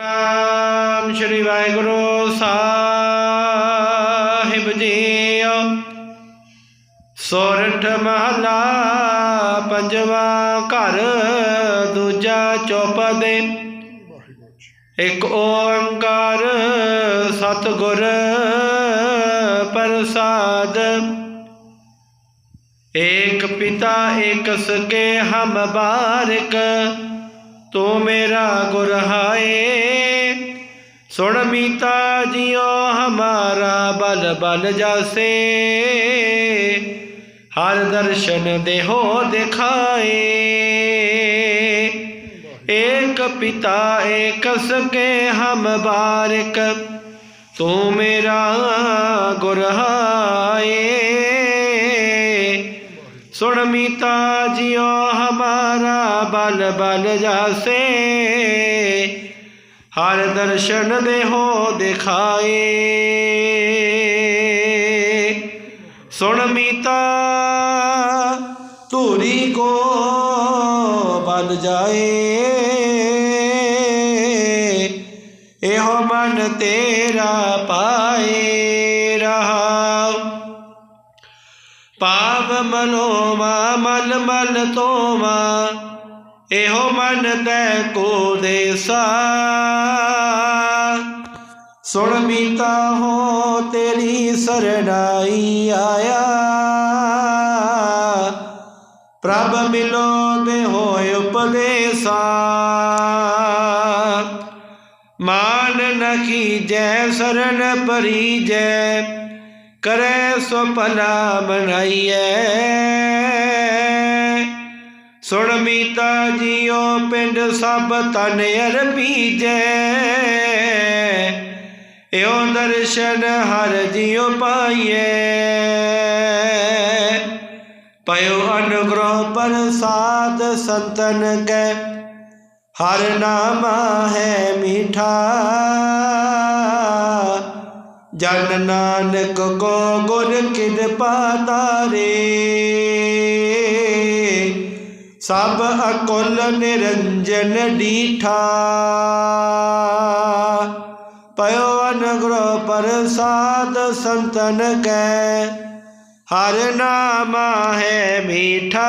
ਨਾਮ ਸ਼੍ਰੀ ਵਾਹਿਗੁਰੂ ਸਾਹਿਬ ਜੀ ਸੋਰਠ ਮਹਲਾ ਪੰਜਵਾ ਘਰ, ਦੂਜਾ ਚੌਪਦੇ। ਇੱਕ ਓੰਕਾਰ ਸਤਗੁਰ ਪ੍ਰਸਾਦ। ਏਕ ਪਿਤਾ, ਏਕ ਸਕੇ ਹਮ ਬਾਰਕ। ਤੂੰ ਮੇਰਾ ਗੁਰ ਹਾਏ। सुन मीता जियो हमारा बल बल जासे हर दर्शन देहो दिखाए एक पिता एक सके हम बारिक तू मेरा गुरहाए सुन मीता जियो हमारा बल बल जासे ਹਰ ਦਰਸ਼ਨ ਦੇ ਹੋ ਦਿਖਾਏ। ਸੁਣ ਮੀਤਾ, ਧੂਰੀ ਕੋ ਬਨ ਜਾਏ। ਇਹੋ ਮਨ ਤੇਰਾ ਪਾਏ ਰਹਾ ਪਾਵ ਮਲੋਮਾ ਮਲ ਮਲ ਤੋਮਾ। ਇਹੋ ਮਨ ਤੈ ਕੋ ਦੇਸਾ। ਸੁਣ ਮੀਤਾ ਹੋ ਤੇਰੀ ਸਰਣਾਈ ਆਇਆ। ਪ੍ਰਭ ਮਿਲੋ ਦੇ ਹੋਏ ਉਪਦੇਸਾ। ਮਾਨ ਨਖੀ ਜੈ ਸਰਨ ਪਰੀਜੈ, ਕਰੈ ਸੋ ਭਲਾ ਮਨਾਈਐ। ਸੁਣ ਮੀਤਾ ਜੀਓ ਪਿੰਡ ਸਭ ਤਨ ਅਰਬੀਜੈ ਏਉ ਦਰਸ਼ਨ ਹਰ ਜੀਉ ਪਾਈਐ। ਪਇਓ ਅਨੁਗ੍ਰਹ ਪ੍ਰਸਾਦ ਸੰਤਨ ਕੈ। ਹਰ ਨਾਮ ਹੈ ਮੀਠਾ। ਜਨ ਨਾਨਕ ਕੋ ਗੁਰ ਕਿਰਪਾ ਤਾਰੇ। ਸਭ ਅਕੁਲ ਨਿਰੰਜਨ ਡੀਠਾ ਪਇਓ ਅਨਗ੍ਰਹ ਪ੍ਰਸਾਦ ਸੰਤਨ ਕੈ ਹਰ ਨਾਮ ਹੈ ਮੀਠਾ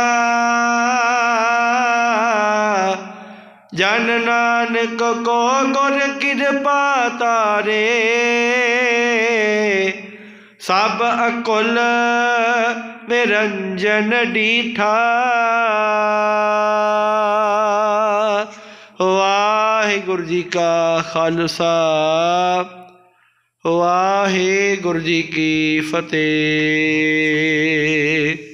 ਜਨ ਨਾਨਕ ਕੋ ਗੁਰ ਕਿਰਪਾ ਤਾਰੇ ਸਭ ਅਕੁਲ ਨਿਰੰਜਨ ਡੀਠਾ। ਵਾਹਿਗੁਰੂ ਜੀ ਕਾ ਖਾਲਸਾ ਵਾਹਿਗੁਰੂ ਜੀ ਕੀ ਫਤਿਹ।